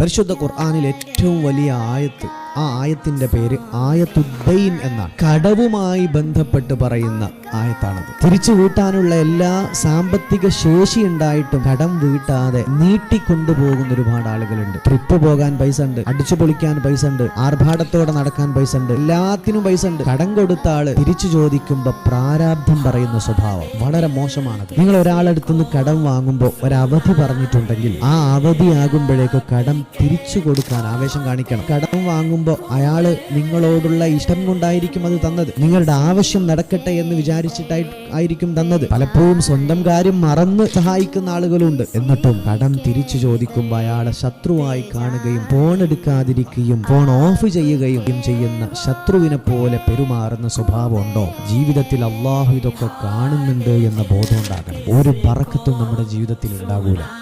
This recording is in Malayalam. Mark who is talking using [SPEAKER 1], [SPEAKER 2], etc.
[SPEAKER 1] പരിശുദ്ധ ഖുർആാനിൽ ഏറ്റവും വലിയ ആയത്ത് ആ ആയത്തിന്റെ പേര് ആയത്തുദ്ദൈൻ എന്നാണ്. കടവുമായി ബന്ധപ്പെട്ട് പറയുന്ന ആയത്താണത്. തിരിച്ചു വീട്ടാനുള്ള എല്ലാ സാമ്പത്തിക ശേഷി ഉണ്ടായിട്ടും കടം വീട്ടാതെ നീട്ടിക്കൊണ്ടുപോകുന്ന ഒരുപാട് ആളുകളുണ്ട്. ട്രിപ്പ് പോകാൻ പൈസ ഉണ്ട് അടിച്ചു പൊളിക്കാൻ പൈസ ഉണ്ട് ആർഭാടത്തോടെ നടക്കാൻ പൈസ ഉണ്ട് എല്ലാത്തിനും പൈസ ഉണ്ട് കടം കൊടുത്ത ആൾ തിരിച്ചു ചോദിക്കുമ്പോ പ്രാരാബ്ധം പറയുന്ന സ്വഭാവം വളരെ മോശമാണ് നിങ്ങൾ ഒരാളെടുത്തുനിന്ന് കടം വാങ്ങുമ്പോൾ ഒരവധി പറഞ്ഞിട്ടുണ്ടെങ്കിൽ ആ അവധിയാകുമ്പോഴേക്കും കടം തിരിച്ചു കൊടുക്കാൻ ആവേശം കാണിക്കണം. കടം വാങ്ങുമ്പോൾ അയാൾ നിങ്ങളോടുള്ള ഇഷ്ടം കൊണ്ടായിരിക്കും അത് തന്നത്. നിങ്ങളുടെ ആവശ്യം നടക്കട്ടെ എന്ന് വിചാരിച്ചിട്ടായി ആയിരിക്കും തന്നത്. പലപ്പോഴും സ്വന്തം കാര്യം മറന്ന് സഹായിക്കുന്ന ആളുകളുണ്ട്. എന്നിട്ടും കടം തിരിച്ചു ചോദിക്കുമ്പോൾ അയാളെ ശത്രുവായി കാണുകയും ഫോൺ എടുക്കാതിരിക്കുകയും ഫോൺ ഓഫ് ചെയ്യുകയും ചെയ്യുന്ന ശത്രുവിനെ പോലെ പെരുമാറുന്ന സ്വഭാവം ഉണ്ടോ? ജീവിതത്തിൽ അള്ളാഹു ഇതൊക്കെ കാണുന്നുണ്ട് എന്ന ബോധം ഉണ്ടാകണം. ഒരു പറക്കത്തും നമ്മുടെ ജീവിതത്തിൽ ഉണ്ടാകൂല.